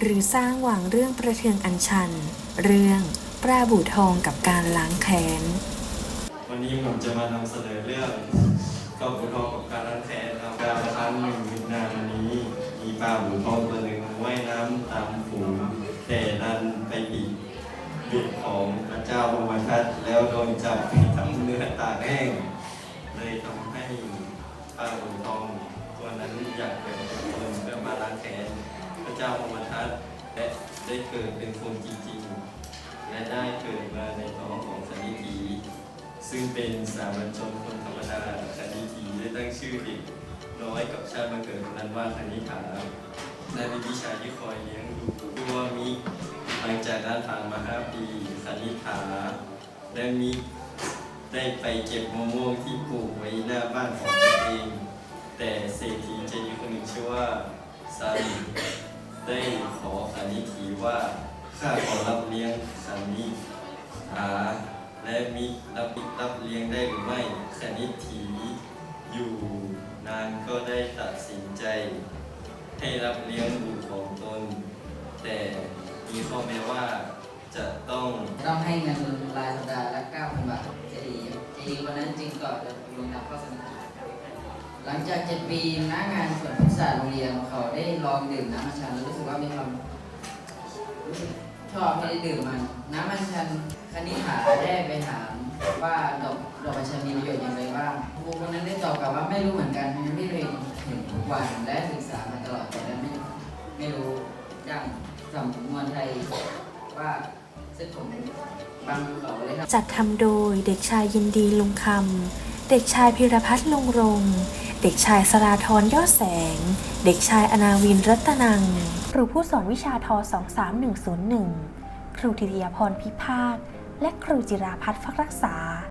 หรือสร้างหวังเรื่องประเทืองอัญชัน เรื่องปลาบูทองกับการล้างแค้น วันนี้ผมจะมานำเสนอเรื่องกอบบุทองกับการล้างแค้นครับการละครั้งหนึ่งมินานนี้มีปลาบูทองตัวหนึ่งว่ายน้ำตามฝูงแต่ดันไปติดเบ็ดของพระเจ้าบรมทัตแล้วโดนจับไปทำเนื้อตาแห้งเลยทำให้ปลาบูทองตัวนั้นอยากเป็นคนเพื่อมาล้างแค้นพระเจ้าบรมทัตและ ได้เกิดเป็นคนจริงๆ และได้เกิดมาในท้องของสนิธีซึ่งเป็นสามัญชนคนธรรมดาคณิธีได้ตั้งชื่อเด็กน้อยกับชาติมาเกิดนั้นว่าคณิฐาและมีพี่ชาที่คอยเลี้ยงดูตัวมิหลังจากนั้นผ่านมาห้าปีคณิฐาและมิได้ไปเก็บมะม่วงที่ปลูกไว้หน้าบ้านของตัวเอง แต่เศรษฐีใจดีคนหนึ่งชื่อว่าซัน ได้ขอคณิธีว่าข้าขอรับเลี้ยงคณิฐาและมิรับรับเลี้ยงได้หรือไม่คณิตถีอยู่นานก็ได้ตัดสินใจ ให้รับเลี้ยงบุตรของตน แต่มีข้อแม้ว่าจะต้องต้องให้เงินรายสัปดาห์ละ9,000บาทจะดีจะดีวันนั้นจึงก่อนจะลงนามข้อเสนอ หลังจาก7ปีหน้างานสวนพฤกษศาสตร์โรงเรียนเขาได้ลองดื่มน้ำมันชันแล้วรู้สึกว่ามีความรู้สึกชอบไม่ได้ดื่มมันน้ำมันชันคณิฐาได้ไปถามว่าดอกดอกมันชันมีประโยชน์อย่างไรบ้างครูคนนั้นได้ตอบกลับว่าไม่รู้เหมือนกันไม่เคยเห็นทุกวันและศึกษามาตลอดแต่ไม่ไม่รู้อย่างสำนวนไทยว่าเส้นผมบางเขาเลยครับจัดทำโดยเด็กชายยินดีลุงคำเด็กชายพิรพัฒน์ลงรง เด็กชายสราธรยอดแสง เด็กชายอนาวินรัตนัง ครูผู้สอนวิชาท23101 ครูธิติยาพรพิพาค และครูจิราพัฒน์ฟักรักษา